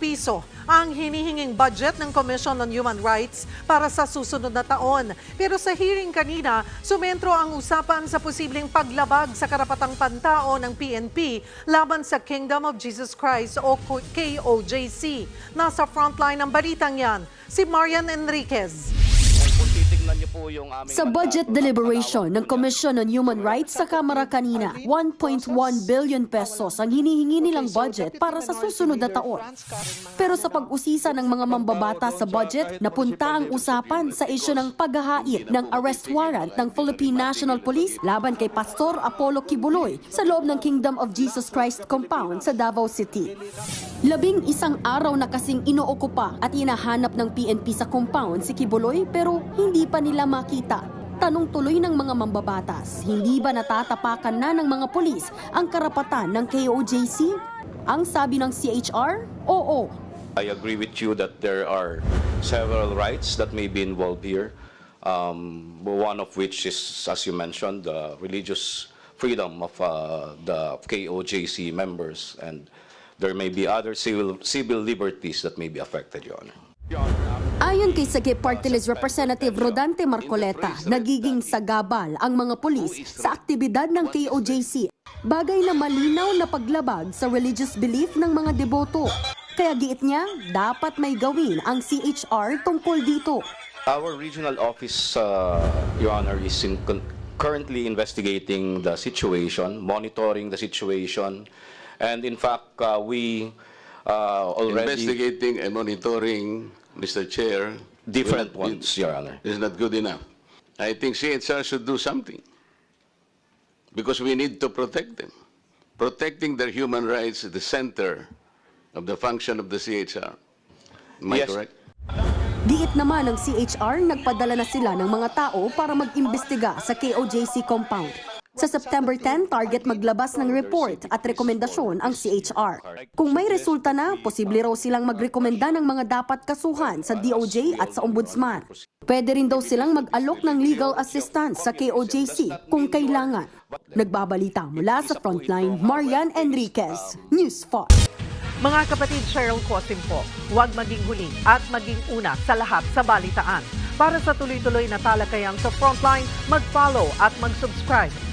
piso ang hinihinging budget ng Commission on Human Rights para sa susunod na taon. Pero sa hearing kanina, sumentro ang usapan sa posibleng paglabag sa karapatang pantao ng PNP laban sa Kingdom of Jesus Christ o KOJC. Nasa frontline ng balitang yan, si Marian Enriquez. Kung titignan niyo po yung aming Sa budget deliberation ng Commission on Human Rights sa Kamara kanina, 1.1 billion pesos ang hinihingi nilang budget para sa susunod na taon. Pero sa pag-usisa ng mga mambabata sa budget, napunta ang usapan sa isyu ng paghahait ng arrest warrant ng Philippine National Police laban kay Pastor Apollo Kibuloy sa loob ng Kingdom of Jesus Christ compound sa Davao City. Labing isang araw na kasing inookupa at inahanap ng PNP sa compound si Kibuloy pero hindi pa nila makita. Tanong tuloy ng mga mambabatas, hindi ba natatapakan na ng mga pulis ang karapatan ng KOJC? Ang sabi ng CHR, oo. I agree with you that there are several rights that may be involved here. Um, one of which is, as you mentioned, the religious freedom of uh, the KOJC members, and there may be other civil civil liberties that may be affected, Your Honor. Ayon kay Sagip Party List Representative Rodante Marcoleta, nagiging sagabal ang mga pulis sa aktibidad ng KOJC. Bagay na malinaw na paglabag sa religious belief ng mga deboto. Kaya giit niya, dapat may gawin ang CHR tungkol dito. Our regional office, uh, Your Honor, is in currently investigating the situation, monitoring the situation, and in fact, uh, we uh, already Investigating and monitoring, Mr. Chair. different ones, Your Honor. Is not good enough. I think CHR should do something. Because we need to protect them. Protecting their human rights is the center of the function of the CHR. Am I Yes. correct? Diit naman ng CHR, nagpadala na sila ng mga tao para mag-imbestiga sa KOJC compound. Sa September 10, target maglabas ng report at rekomendasyon ang CHR. Kung may resulta na, posible raw silang magrekomenda ng mga dapat kasuhan sa DOJ at sa Ombudsman. Pwede rin daw silang mag-alok ng legal assistance sa KOJC kung kailangan. Nagbabalita mula sa Frontline, Marian Enriquez, News 5. Mga kapatid Cheryl Cosim po, huwag maging huli at maging una sa lahat sa balitaan. Para sa tuloy-tuloy na talakayan sa Frontline, mag-follow at mag-subscribe